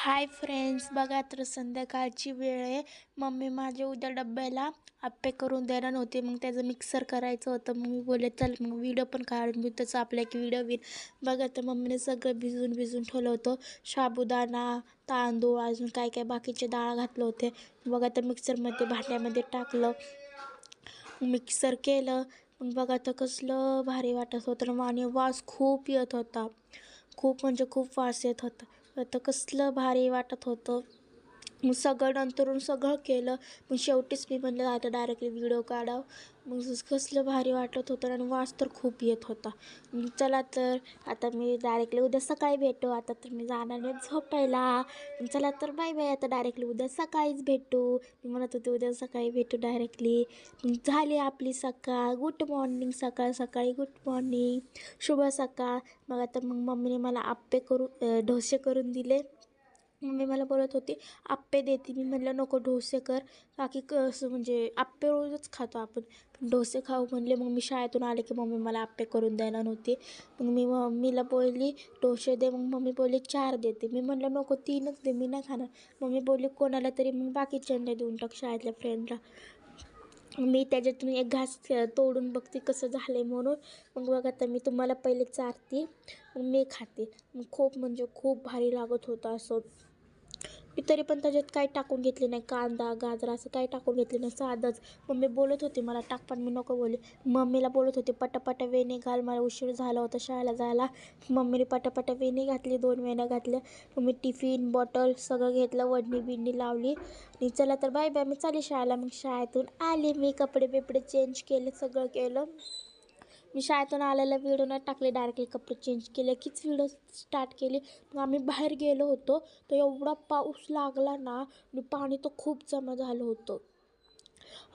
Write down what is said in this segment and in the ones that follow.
Hi friends बघा तर संध्याकाळची वेळ आहे. मम्मी माझ्या उद्या डब्याला आप्पे करून द्यायला नव्हते मग त्याचं मिक्सर करायचं होतं. मग मी बोलले चल मग व्हिडिओ पण काढून घेऊ. त्याचं आपल्या की व्हिडिओ होईल बघा तर मम्मीने सगळं भिजून भिजून ठेवलं होतं. साबुदाणा तांदूळ अजून काय काय बाकीचे डाळ घातलं होते. बघा तर मिक्सरमध्ये भांड्यामध्ये टाकलं. मिक्सर केलं. मग बघा तर कसलं भारी वाटत होतं. आणि वास खूप येत होता. खूप म्हणजे खूप वास येत होता. तर कसलं भारी वाटत होतं. मग सगळं नंतरून सगळं केलं. मग शेवटीच मी म्हणलं आता डायरेक्टली व्हिडिओ काढावं. मग कसलं भारी वाटत होतं आणि वास तर खूप येत होता. चला तर आता मी डायरेक्टली उद्या सकाळी भेटू. आता तर मी जाणार नाही झोपायला. चला तर बाय बाय आता डायरेक्टली उद्या सकाळीच भेटू. मी म्हणत होते उद्या सकाळी भेटू डायरेक्टली झाली आपली सकाळ. गुड मॉर्निंग सकाळ सकाळी गुड मॉर्निंग शुभ सकाळ. मग आता मग मम्मीने मला आप्पे करू डोसे करून दिले. मम्मी मला बोलत होती आप्पे देते. मी म्हणलं नको डोसे कर. बाकी कसं म्हणजे आप्पे रोजच खातो आपण. डोसे खाऊ म्हणले मग मी शाळेतून आले की मम्मी मला आप्पे करून द्यायला नव्हती मग मी मम्मीला बोलली डोसे दे. मग मम्मी बोलली चार देते. मी म्हणलं नको तीनच दे मी नाही खाणार. मम्मी बोलली कोणाला तरी मग बाकीच्यांना देऊन टाक शाळेतल्या फ्रेंडला मी त्याच्यातून एक घास तोडून बघते कसं झालं आहे म्हणून. मग बघा तर मी तुम्हाला पहिले चारते मग मी खाते. मग खूप म्हणजे खूप भारी लागत होतं असं. मी तरी पण त्याच्यात काही टाकून घेतले नाही. कांदा गाजर असं काही टाकून घेतले नाही. साधंच. मम्मी बोलत होती मला टाक पण मी नको बोलले मम्मीला बोलत होते पटापटा वेणी घाल मला उशीर झाला होता शाळेला जायला. मम्मीने पटापटा वेणी घातली दोन वेण्या घातल्या. मम्मी मी टिफिन बॉटल सगळं घेतलं वडणी बिडणी लावली. आणि चला तर बाय बाय मी चालली शाळेला. मग शाळेतून आले मी कपडे बिपडे चेंज केले सगळं केलं. मी शाळेतून आलेल्या व्हिडिओ नाही टाकले डायरेक्टली कपडे चेंज केले. कीच व्हिडिओ स्टार्ट केली मग आम्ही बाहेर गेलो होतो तर एवढा पाऊस लागला ना आणि पाणी तर खूप जमा झालं होतं.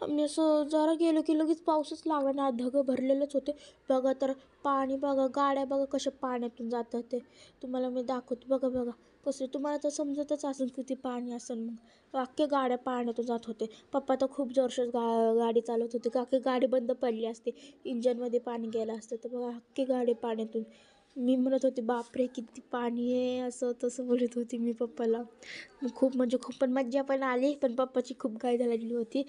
आम्ही असं जरा गेलो की लगेच पाऊसच लागणार ढगं धगं भरलेलंच होते. बघा तर पाणी बघा गाड्या बघा कशा पाण्यातून जातात ते. तुम्हाला मी दाखवते. बघा बघा. कसं तुम्हाला तर समजतच असेल किती पाणी असेल मग. अख्खे गाड्या पाण्यातून जात होते. पप्पा तर खूप जोरशेच गा गाडी चालवत होते. का अख्खी गाडी बंद पडली असते. इंजनमध्ये पाणी गेलं असतं. तर बघा अख्खी गाडी पाण्यातून. मी म्हणत होते बापरे किती पाणी आहे. असं तसं बोलत होती मी पप्पाला. खूप म्हणजे खूप पण मज्जा पण आली. पण पप्पाची खूप गाय झालेली होती.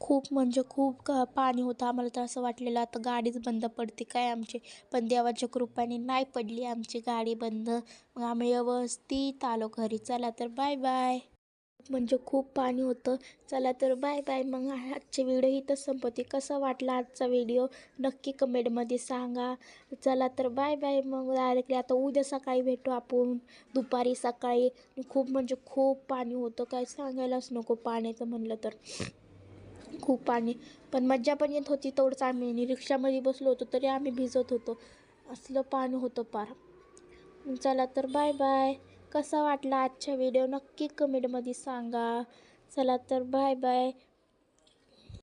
खूप म्हणजे खूप का पाणी होतं. आम्हाला तर असं वाटलेलं आता गाडीच बंद पडते काय आमची? पण देवाच्या कृपाने नाही पडली आमची गाडी बंद. मग आम्ही व्यवस्थित आलो घरी. चला तर बाय बाय म्हणजे खूप पाणी होतं. चला तर बाय बाय मग आजचे व्हिडिओ इथंच संपवते. कसा वाटला आजचा व्हिडिओ नक्की कमेंटमध्ये सांगा. चला तर बाय बाय मग डायरेक्टली आता उद्या सकाळी भेटू आपण. दुपारी सकाळी. खूप म्हणजे खूप पाणी होतं. काय सांगायलाच नको पाण्याचं म्हणलं तर. खूप पाणी. पण मज्जा पण येत होती तेवढंच आम्ही. आणि रिक्षामध्ये बसलो होतो तरी आम्ही भिजत होतो. असलं पाणी होतं पार चला तर बाय बाय कसा वाटला आजचा व्हिडिओ नक्की कमेंटमध्ये सांगा. चला तर बाय बाय